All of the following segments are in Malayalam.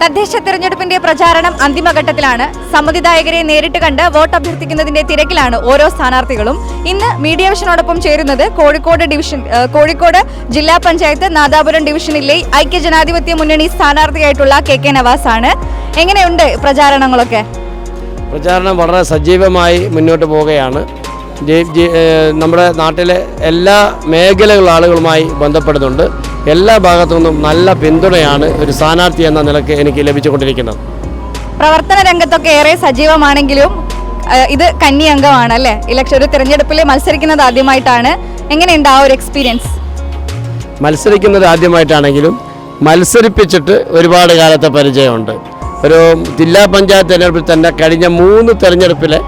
തദ്ദേശ തെരഞ്ഞെടുപ്പിന്റെ പ്രചാരണം അന്തിമഘട്ടത്തിലാണ്. സമ്മതിദായകരെ നേരിട്ട് കണ്ട് വോട്ട് അഭ്യർത്ഥിക്കുന്നതിന്റെ തിരക്കിലാണ് ഓരോ സ്ഥാനാർത്ഥികളും. ഇന്ന് മീഡിയ വിഷനോടൊപ്പം ചേരുന്നത് കോഴിക്കോട് ഡിവിഷൻ കോഴിക്കോട് ജില്ലാ പഞ്ചായത്ത് നാദാപുരം ഡിവിഷനിലെ ഐക്യ ജനാധിപത്യ മുന്നണി സ്ഥാനാർത്ഥിയായിട്ടുള്ള കെ കെ നവാസ് ആണ് എങ്ങനെയുണ്ട് പ്രചാരണങ്ങളൊക്കെ? പ്രചാരണം വളരെ സജീവമായി മുന്നോട്ട് പോവുകയാണ്. നമ്മുടെ നാട്ടിലെ എല്ലാ മേഖലകളിലുള്ള ആളുകളുമായി ബന്ധപ്പെടുന്നുണ്ട്. എല്ലാ ഭാഗത്തു നിന്നും നല്ല പിന്തുണയാണ് ഒരു സ്ഥാനാർത്ഥി എന്ന നിലയ്ക്ക് എനിക്ക് ലഭിച്ചുകൊണ്ടിരിക്കുന്നത്. പ്രവർത്തന രംഗത്തൊക്കെ ഏറെ സജീവമാണെങ്കിലും ഇത് കന്നി അംഗമാണ് അല്ലേ? ഇലക്ഷൻ ഒരു തിരഞ്ഞെടുപ്പിൽ മത്സരിക്കുന്നത് ആദ്യമായിട്ടാണ്. എങ്ങനെയുണ്ട് ആ ഒരു എക്സ്പീരിയൻസ് മത്സരിക്കുന്നത് ആദ്യമായിട്ടാണെങ്കിലും മത്സരിപ്പിച്ചിട്ട് ഒരുപാട് കാലത്തെ പരിചയമുണ്ട്. ഒരു ജില്ലാ പഞ്ചായത്ത് തിരഞ്ഞെടുപ്പിൽ തന്നെ കഴിഞ്ഞ മൂന്ന് തിരഞ്ഞെടുപ്പിലെ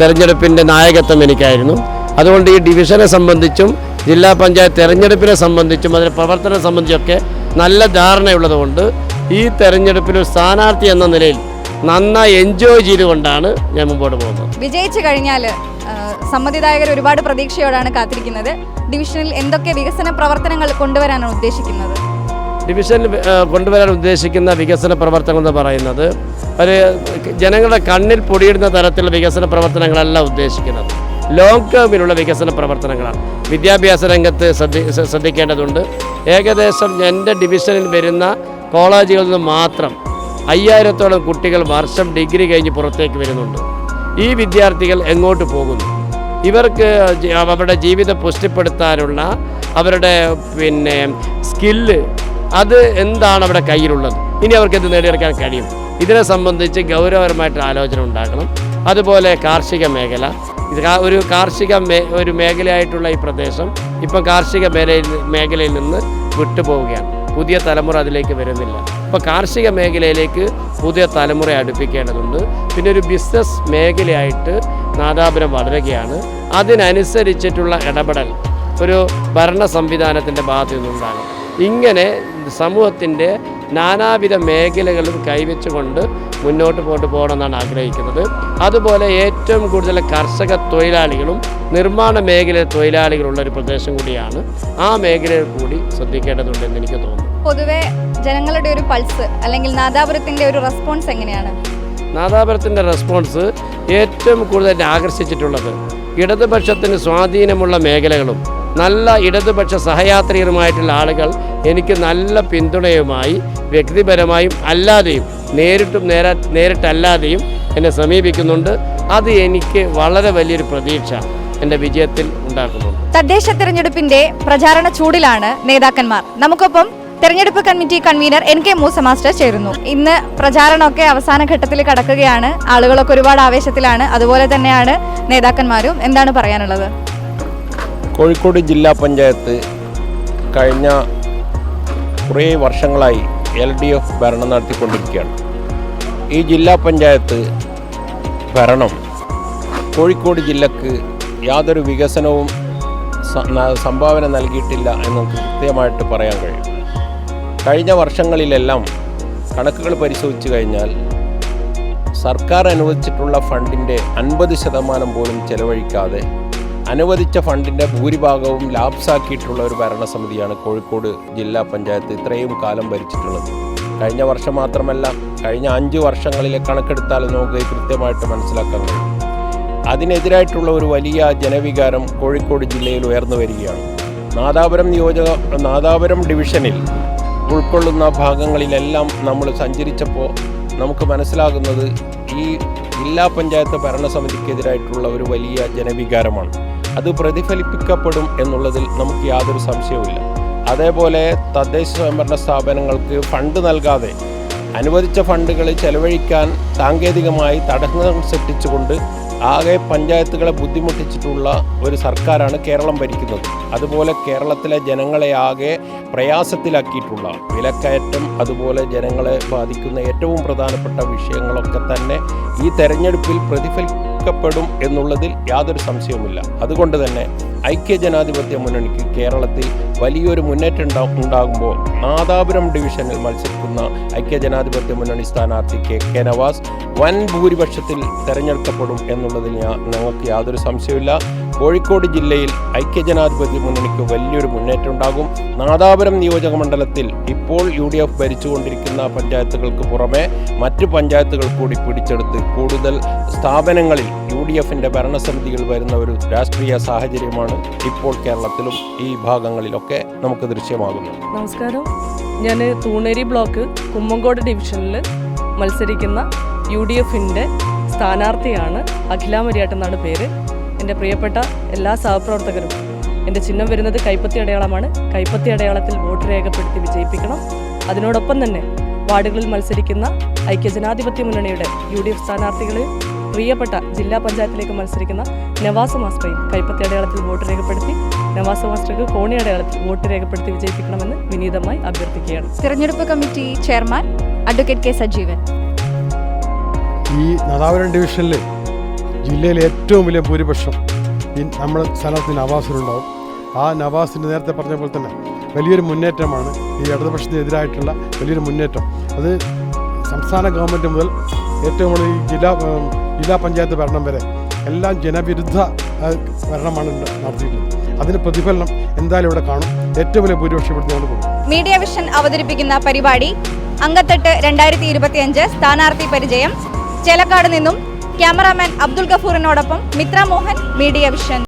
തിരഞ്ഞെടുപ്പിന്റെ നായകത്വം എനിക്കായിരുന്നു. അതുകൊണ്ട് ഈ ഡിവിഷനെ സംബന്ധിച്ചും ജില്ലാ പഞ്ചായത്ത് തെരഞ്ഞെടുപ്പിനെ സംബന്ധിച്ചും അതിന്റെ പ്രവർത്തനം സംബന്ധിച്ചൊക്കെ നല്ല ധാരണയുള്ളതുകൊണ്ട് ഈ തെരഞ്ഞെടുപ്പിൽ ഒരു സ്ഥാനാർത്ഥി എന്ന നിലയിൽ നന്നായി എൻജോയ് ചെയ്തുകൊണ്ടാണ് ഞാൻ മുമ്പോട്ട് പോകുന്നത്. വിജയിച്ചു കഴിഞ്ഞാൽ സമ്മതിദായകർ ഒരുപാട് പ്രതീക്ഷയോടാണ് കാത്തിരിക്കുന്നത്. ഡിവിഷനിൽ എന്തൊക്കെ വികസന പ്രവർത്തനങ്ങൾ കൊണ്ടുവരാനാണ് ഉദ്ദേശിക്കുന്നത്? ഡിവിഷനിൽ കൊണ്ടുവരാൻ ഉദ്ദേശിക്കുന്ന വികസന പ്രവർത്തനങ്ങൾ എന്ന് പറയുന്നത് ഒരു ജനങ്ങളുടെ കണ്ണിൽ പൊടിയിടുന്ന തരത്തിലുള്ള വികസന പ്രവർത്തനങ്ങളല്ല ഉദ്ദേശിക്കുന്നത്. ലോങ് ടേമിലുള്ള വികസന പ്രവർത്തനങ്ങളാണ്. വിദ്യാഭ്യാസ രംഗത്ത് ശ്രദ്ധി ശ്രദ്ധിക്കേണ്ടതുണ്ട്. ഏകദേശം എന്റെ ഡിവിഷനിൽ വരുന്ന കോളേജുകളിൽ നിന്ന് മാത്രം അയ്യായിരത്തോളം കുട്ടികൾ വർഷം ഡിഗ്രി കഴിഞ്ഞ് പുറത്തേക്ക് വരുന്നുണ്ട്. ഈ വിദ്യാർത്ഥികൾ എങ്ങോട്ട് പോകുന്നു? ഇവർക്ക് അവരുടെ ജീവിതം പുഷ്ടിപ്പെടുത്താനുള്ള അവരുടെ പിന്നെ സ്കില്ല് അത് എന്താണ് അവരുടെ കയ്യിലുള്ളത്? ഇനി അവർക്ക് നേടിയെടുക്കാൻ കഴിയും? ഇതിനെ സംബന്ധിച്ച് ഗൗരവപരമായിട്ട് ആലോചന ഉണ്ടാക്കണം അതുപോലെ കാർഷിക മേഖല ഇത് ഒരു കാർഷിക മേ ഒരു മേഖലയായിട്ടുള്ള ഈ പ്രദേശം ഇപ്പം കാർഷിക മേഖലയിൽ മേഖലയിൽ നിന്ന് വിട്ടുപോവുകയാണ്. പുതിയ തലമുറ അതിലേക്ക് വരുന്നില്ല. അപ്പോൾ കാർഷിക മേഖലയിലേക്ക് പുതിയ തലമുറ അടുപ്പിക്കേണ്ടതുണ്ട്. പിന്നെ ഒരു ബിസിനസ് മേഖലയായിട്ട് നാദാപുരം വളരുകയാണ്. അതിനനുസരിച്ചിട്ടുള്ള ഇടപെടൽ ഒരു ഭരണ സംവിധാനത്തിന്റെ ഭാഗത്തു നിന്നുണ്ടാകും ഇങ്ങനെ സമൂഹത്തിന്റെ നാനാവിധ മേഖലകളും കൈവച്ചുകൊണ്ട് മുന്നോട്ട് കൊണ്ട് പോകണമെന്നാണ് ആഗ്രഹിക്കുന്നത്. അതുപോലെ ഏറ്റവും കൂടുതൽ കർഷക തൊഴിലാളികളും നിർമ്മാണ മേഖലയിലെ തൊഴിലാളികളുള്ള ഒരു പ്രദേശം കൂടിയാണ്. ആ മേഖലയിൽ കൂടി ശ്രദ്ധിക്കേണ്ടതുണ്ടെന്ന് എനിക്ക് തോന്നുന്നു. പൊതുവെ ജനങ്ങളുടെ ഒരു പൾസ് അല്ലെങ്കിൽ നാദാപുരത്തിന്റെ ഒരു റെസ്പോൺസ് എങ്ങനെയാണ്? നാദാപുരത്തിന്റെ റെസ്പോൺസ് ഏറ്റവും കൂടുതൽ ആകർഷിച്ചിട്ടുള്ളത് ഇടതുപക്ഷത്തിന് സ്വാധീനമുള്ള മേഖലകളും നല്ല ഇടതുപക്ഷ സഹയാത്രികരുമായിട്ടുള്ള ആളുകൾ എനിക്ക് നല്ല പിന്തുണയുമായി വ്യക്തിപരമായും അല്ലാതെയും നേരിട്ടും നേരാ നേരിട്ടല്ലാതെയും എന്നെ സമീപിക്കുന്നുണ്ട്. അത് എനിക്ക് വളരെ വലിയൊരു പ്രതീക്ഷ എന്റെ വിജയത്തിൽ ഉണ്ടാക്കുന്നുണ്ട് തദ്ദേശ തെരഞ്ഞെടുപ്പിന്റെ പ്രചാരണ ചൂടിലാണ് നേതാക്കന്മാർ. നമുക്കൊപ്പം തെരഞ്ഞെടുപ്പ് committee convener N K Moosa master ചേരുന്നു. ഇന്ന് പ്രചാരണമൊക്കെ അവസാന ഘട്ടത്തിൽ കടക്കുകയാണ്. ആളുകളൊക്കെ ഒരുപാട് ആവേശത്തിലാണ്. അതുപോലെ തന്നെയാണ് നേതാക്കന്മാരും. എന്താണ് പറയാനുള്ളത്? കോഴിക്കോട് ജില്ലാ പഞ്ചായത്ത് കഴിഞ്ഞ കുറേ വർഷങ്ങളായി എൽ ഡി എഫ് ഭരണം നടത്തിക്കൊണ്ടിരിക്കുകയാണ്. ഈ ജില്ലാ പഞ്ചായത്ത് ഭരണം കോഴിക്കോട് ജില്ലക്ക് യാതൊരു വികസനവും സംഭാവന നൽകിയിട്ടില്ല എന്ന് കൃത്യമായിട്ട് പറയാൻ കഴിയും. കഴിഞ്ഞ വർഷങ്ങളിലെല്ലാം കണക്കുകൾ പരിശോധിച്ചു കഴിഞ്ഞാൽ സർക്കാർ അനുവദിച്ചിട്ടുള്ള ഫണ്ടിന്റെ അൻപത് ശതമാനം പോലും ചെലവഴിക്കാതെ അനുവദിച്ച ഫണ്ടിന്റെ ഭൂരിഭാഗവും ലാപ്സാക്കിയിട്ടുള്ള ഒരു ഭരണസമിതിയാണ് കോഴിക്കോട് ജില്ലാ പഞ്ചായത്ത് ഇത്രയും കാലം ഭരിച്ചിട്ടുള്ളത്. കഴിഞ്ഞ വർഷം മാത്രമല്ല കഴിഞ്ഞ അഞ്ച് വർഷങ്ങളിലെ കണക്കെടുത്താൽ നമുക്ക് കൃത്യമായിട്ട് മനസ്സിലാക്കാൻ കഴിയും. അതിനെതിരായിട്ടുള്ള ഒരു വലിയ ജനവികാരം കോഴിക്കോട് ജില്ലയിൽ ഉയർന്നു വരികയാണ്. നാദാപുരം നിയോജക നാദാപുരം ഡിവിഷനിൽ ഉൾക്കൊള്ളുന്ന ഭാഗങ്ങളിലെല്ലാം നമ്മൾ സഞ്ചരിച്ചപ്പോൾ നമുക്ക് മനസ്സിലാകുന്നത് ഈ ജില്ലാ പഞ്ചായത്ത് ഭരണസമിതിക്കെതിരായിട്ടുള്ള ഒരു വലിയ ജനവികാരമാണ്. അത് പ്രതിഫലിപ്പിക്കപ്പെടും എന്നുള്ളതിൽ നമുക്ക് യാതൊരു സംശയവുമില്ല. അതേപോലെ തദ്ദേശ സ്വയംഭരണ സ്ഥാപനങ്ങൾക്ക് ഫണ്ട് നൽകാതെ അനുവദിച്ച ഫണ്ടുകൾ ചെലവഴിക്കാൻ സാങ്കേതികമായി തടസ്സങ്ങൾ സൃഷ്ടിച്ചുകൊണ്ട് ആകെ പഞ്ചായത്തുകളെ ബുദ്ധിമുട്ടിച്ചിട്ടുള്ള ഒരു സർക്കാരാണ് കേരളം ഭരിക്കുന്നത്. അതുപോലെ കേരളത്തിലെ ജനങ്ങളെ ആകെ പ്രയാസത്തിലാക്കിയിട്ടുള്ള വിലക്കയറ്റം അതുപോലെ ജനങ്ങളെ ബാധിക്കുന്ന ഏറ്റവും പ്രധാനപ്പെട്ട വിഷയങ്ങളൊക്കെ തന്നെ ഈ തെരഞ്ഞെടുപ്പിൽ പ്രതിഫലിക്കപ്പെടും എന്നുള്ളതിൽ യാതൊരു സംശയവുമില്ല. അതുകൊണ്ട് തന്നെ ഐക്യജനാധിപത്യ മുന്നണിക്ക് കേരളത്തിൽ വലിയൊരു മുന്നേറ്റം ഉണ്ടാ ഉണ്ടാകുമ്പോൾ നാദാപുരം ഡിവിഷനിൽ മത്സരിക്കുന്ന ഐക്യജനാധിപത്യ മുന്നണി സ്ഥാനാർത്ഥി കെ കെ നവാസ് വൻ ഭൂരിപക്ഷത്തിൽ തെരഞ്ഞെടുക്കപ്പെടും എന്നുള്ളതിൽ ഞങ്ങൾക്ക് യാതൊരു സംശയവുമില്ല. കോഴിക്കോട് ജില്ലയിൽ ഐക്യജനാധിപത്യ മുന്നണിക്ക് വലിയൊരു മുന്നേറ്റം ഉണ്ടാകും നാദാപുരം നിയോജക മണ്ഡലത്തിൽ ഇപ്പോൾ യു ഡി എഫ് ഭരിച്ചുകൊണ്ടിരിക്കുന്ന പഞ്ചായത്തുകൾക്ക് പുറമെ മറ്റ് പഞ്ചായത്തുകൾ കൂടി പിടിച്ചെടുത്ത് കൂടുതൽ സ്ഥാപനങ്ങളിൽ യു ഡി എഫിന്റെ ഭരണസമിതികൾ വരുന്ന ഒരു രാഷ്ട്രീയ സാഹചര്യമാണ് ഇപ്പോൾ കേരളത്തിലും ഈ ഭാഗങ്ങളിലൊക്കെ നമുക്ക് ദൃശ്യമാകുന്നത്. നമസ്കാരം. ഞാൻ തൂണേരി ബ്ലോക്ക് കുമ്മങ്കോട് ഡിവിഷനിൽ മത്സരിക്കുന്ന യു ഡി എഫിന്റെ സ്ഥാനാർത്ഥിയാണ് അഖില പേര്. എന്റെ പ്രിയപ്പെട്ട എല്ലാ സഹപ്രവർത്തകരും എന്റെ ചിഹ്നം വരുന്നത് കൈപ്പത്തി അടയാളമാണ്. കൈപ്പത്തി അടയാളത്തിൽ വോട്ട് രേഖപ്പെടുത്തി വിജയിപ്പിക്കണം. അതിനോടൊപ്പം തന്നെ വാർഡുകളിൽ മത്സരിക്കുന്ന ഐക്യജനാധിപത്യ മുന്നണിയുടെ യു ഡി എഫ് സ്ഥാനാർത്ഥികളിൽ പ്രിയപ്പെട്ട ജില്ലാ പഞ്ചായത്തിലേക്ക് മത്സരിക്കുന്ന നവാസ് മാസ്റ്ററെയും കൈപ്പത്തി അടയാളത്തിൽ വോട്ട് രേഖപ്പെടുത്തി നവാസ് മാസ്റ്റർക്ക് കോണി അടയാളത്തിൽ വോട്ട് രേഖപ്പെടുത്തി വിജയിപ്പിക്കണമെന്ന് വിനീതമായി അഭ്യർത്ഥിക്കുകയാണ്. തിരഞ്ഞെടുപ്പ് committee chairman advocate K Sajeevan. ഈ നദാപുരം ഡിവിഷനിൽ ജില്ലയിലെ ഏറ്റവും വലിയ ഭൂരിപക്ഷം നമ്മുടെ സ്ഥാനാർത്ഥി നവാസിനുണ്ടാവും ആ നവാസിന് നേരത്തെ പറഞ്ഞ പോലെ തന്നെ വലിയൊരു മുന്നേറ്റമാണ് ഈ ഇടതുപക്ഷത്തിനെതിരായിട്ടുള്ള വലിയൊരു മുന്നേറ്റം. അത് സംസ്ഥാന ഗവൺമെന്റ് മുതൽ ഏറ്റവും കൂടുതൽ ജില്ലാ ജില്ലാ പഞ്ചായത്ത് ഭരണം വരെ എല്ലാം ജനവിരുദ്ധ ഭരണമാണ് നടത്തിയിട്ടുള്ളത്. അതിന് പ്രതിഫലനം എന്തായാലും ഇവിടെ കാണും. ഏറ്റവും വലിയ ഭൂരിപക്ഷം മീഡിയ വിഷൻ അവതരിപ്പിക്കുന്ന പരിപാടി അങ്കത്തട്ട് രണ്ടായിരത്തി ഇരുപത്തിയഞ്ച് സ്ഥാനാർത്ഥി പരിചയം. ചേലക്കാട് നിന്നും ക്യാമറാമാൻ അബ്ദുൾ ഗഫൂറിനോടൊപ്പം മിത്ര മോഹൻ മീഡിയ വിഷൻ.